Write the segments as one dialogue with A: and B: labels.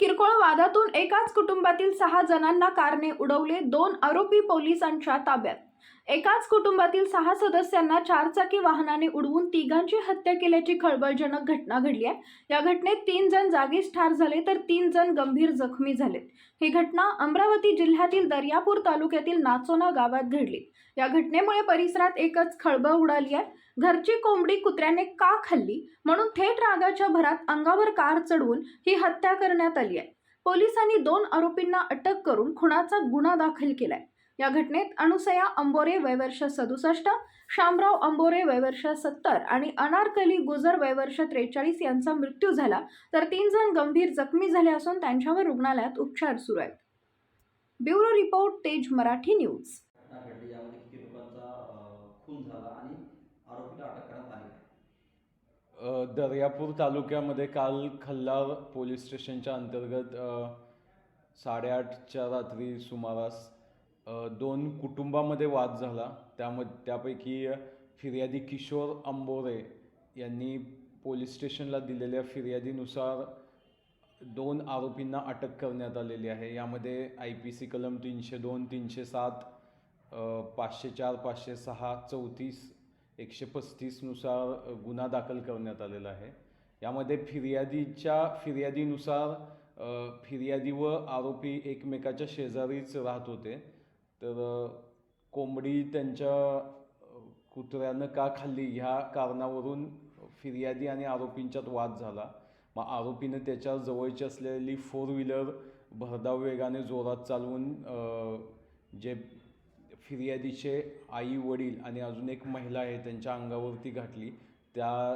A: किरकोळ वादातून एकाच कुटुंबातील सहा जणांना कारने उडवले दोन आरोपी पोलिसांच्या ताब्यात. एकाच कुटुंबातील सहा सदस्यांना चारचाकी वाहनाने उडवून तिघांची हत्या केल्याची खळबळजनक घटना घडली आहे. या घटनेत तीन जण जागीच ठार झाले तर तीन जण गंभीर जखमी झालेत. ही घटना अमरावती जिल्ह्यातील दर्यापूर तालुक्यातील नाचोना गावात घडली. या घटनेमुळे परिसरात एकच खळबळ उडाली आहे. घरची कोंबडी कुत्र्याने का खाल्ली? म्हणून थेट रागाच्या भरात अंगावर कार चढवून ही हत्या करण्यात आली आहे. पोलिसांनी दोन आरोपींना अटक करून खुनाचा गुन्हा दाखल केलाय. या घटनेत अनुसया अंबोरे वयवर्ष सदुसष्ट शामराव अंबोरे वयवर्ष सत्तर आणि अनारकली गुजर वयवर्ष त्रेचाळीस यांचा मृत्यू झाला. तर तीन जण गंभीर जखमी झाले असून त्यांच्यावर रुग्णालयात उपचार सुरू आहेत. ब्युरो रिपोर्ट तेज मराठी न्यूज.
B: दर्यापूर तालुक्यामध्ये काल खल्लार पोलीस स्टेशनच्या अंतर्गत साडेआठच्या रात्री सुमारास दोन कुटुंबामध्ये वाद झाला. त्यामध्ये त्यापैकी फिर्यादी किशोर अंबोरे यांनी पोलीस स्टेशनला दिलेल्या फिर्यादीनुसार दोन आरोपींना अटक करण्यात आलेली आहे. यामध्ये आय पी सी कलम तीनशे दोन तीनशे सात पाचशे चार पाचशे सहा चौतीस एकशे पस्तीसनुसार गुन्हा दाखल करण्यात आलेला आहे. यामध्ये फिर्यादीच्या फिर्यादीनुसार फिर्यादी व आरोपी एकमेकाच्या शेजारीच राहत होते. तर कोंबडी त्यांच्या कुत्र्यानं का खाल्ली ह्या कारणावरून फिर्यादी आणि आरोपींच्यात वाद झाला. मग आरोपीनं त्याच्या जवळची असलेली फोर व्हीलर भरधाव वेगाने जोरात चालवून जे फिर्यादीचे आई वडील आणि अजून एक महिला आहे त्यांच्या अंगावरती घातली. त्या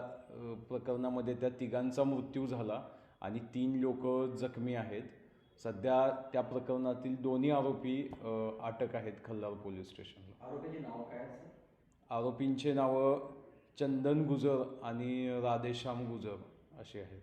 B: प्रकरणामध्ये त्या तिघांचा मृत्यू झाला आणि तीन लोक जखमी आहेत. सध्या त्या प्रकरणातील दोन्ही आरोपी अटक आहेत खल्लार पोलीस स्टेशनला.
C: आरोपीची नावं काय आहेत सर?
B: आरोपींचे नावं चंदन गुजर आणि राधेश्याम गुजर अशी आहेत.